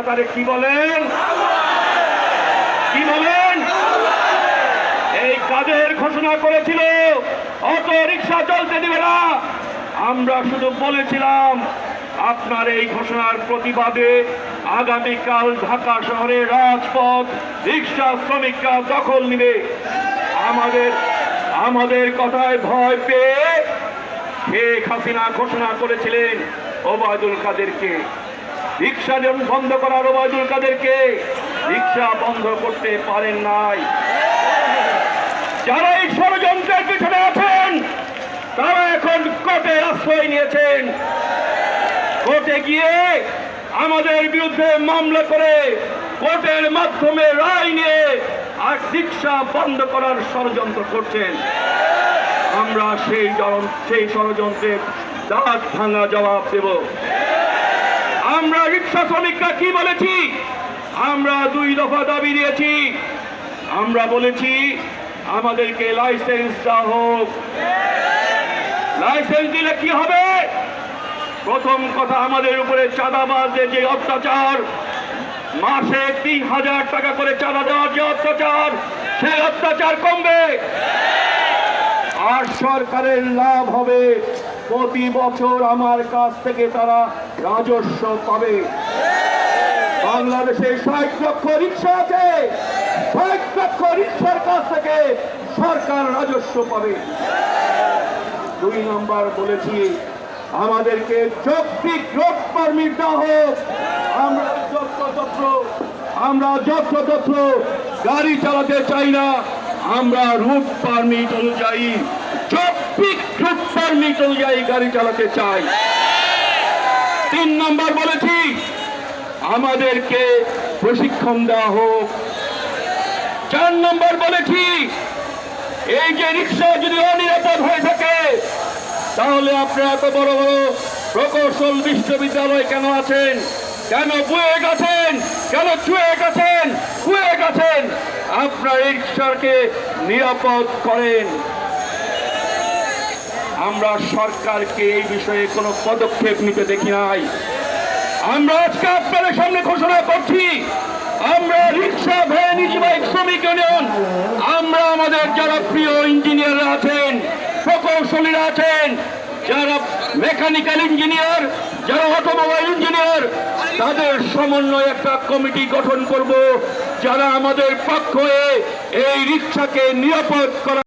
আকারে কি বলেন? কি বলেন? এই কাজের ঘোষণা করেছিল অটো রিক্সা চলতে দিবে না। আমরা শুধু বলেছিলাম, আপনার এই ঘোষণার প্রতিবাদে আগামীকাল ঢাকা শহরের রাজপথ রিক্সা শ্রমিকরা দখল নেবে। আমাদের আমাদের কথায় ভয় পেয়ে শেখ হাসিনা ঘোষণা করেছিলেন, ওবায়দুল কাদেরকে। রিক্সা বন্ধ করার ওবায়দুল কাদেরকে রিক্সা বন্ধ করতে পারেন নাই। যারা এই ষড়যন্ত্রের পিছনে আছেন, তারা এখন কোর্টে আশ্রয় নিয়েছেন। কোর্টে গিয়ে আমাদের বিরুদ্ধে মামলা করে কোর্টের মাধ্যমে রায় নিয়ে আর রিক্সা বন্ধ করার ষড়যন্ত্র করছেন। আমরা সেই সেই ষড়যন্ত্রের দাঁত ভাঙা জবাব দেব। আমরা রিক্সা শ্রমিকরা কি বলেছি? আমরা দুই দফা দাবি দিয়েছি। আমরা বলেছি, আমাদেরকে লাইসেন্স দেওয়া হোক। লাইসেন্স দিলে কি হবে? প্রথম কথা আমাদের উপরে চাঁদাবাজদের যে অত্যাচার, মাসে তিন হাজার টাকা করে চাঁদা দেওয়ার যে অত্যাচার, সেই অত্যাচার কমবে। আর সরকারের লাভ হবে। প্রতি বছর আমার কাছ থেকে তারা রাজস্ব পাবে। বাংলাদেশে ষাট লক্ষ রিক্সা আছে। ষাট লক্ষ রিক্সার কাছ থেকে সরকার রাজস্ব পাবে। দুই নম্বর বলেছি, আমাদেরকে যৌক্তিক রোড পারমিট দেওয়া হোক। আমরা যত্রতত্র আমরা যত্রতত্র গাড়ি চালাতে চাই না। আমরা রুট পারমিট অনুযায়ী যৌক্তিক রুট অনুযায়ী গাড়ি চালাতে চাই। তিন নম্বর বলেছি, আমাদেরকে প্রশিক্ষণ দেওয়া হোক। চার নম্বর বলেছি, এই যে রিক্সা যদি অনিরাপদ হয়ে থাকে, তাহলে আপনারা এত বড় বড় প্রকৌশল বিশ্ববিদ্যালয় কেন আছেন? কেন বুয়ে গেছেন? কেন চুয়ে গেছেন? কুয়ে গেছেন? আপনার রিক্সাকে নিরাপদ করেন। আমরা সরকারকে এই বিষয়ে কোনো পদক্ষেপ নিতে দেখি নাই। আমরা আজকে আপনাদের সামনে ঘোষণা করছি, আমরা রিক্সা ভ্যান ইসমাইক শ্রমিক ইউনিয়ন, আমরা আমাদের যারা প্রিয় ইঞ্জিনিয়াররা আছেন, প্রকৌশলীরা আছেন, যারা মেকানিক্যাল ইঞ্জিনিয়ার, যারা অটোমোবাইল ইঞ্জিনিয়ার, তাদের সমন্বয় একটা কমিটি গঠন করব, যারা আমাদের পক্ষ হয়ে এই রিক্সাকে নিরাপদ করা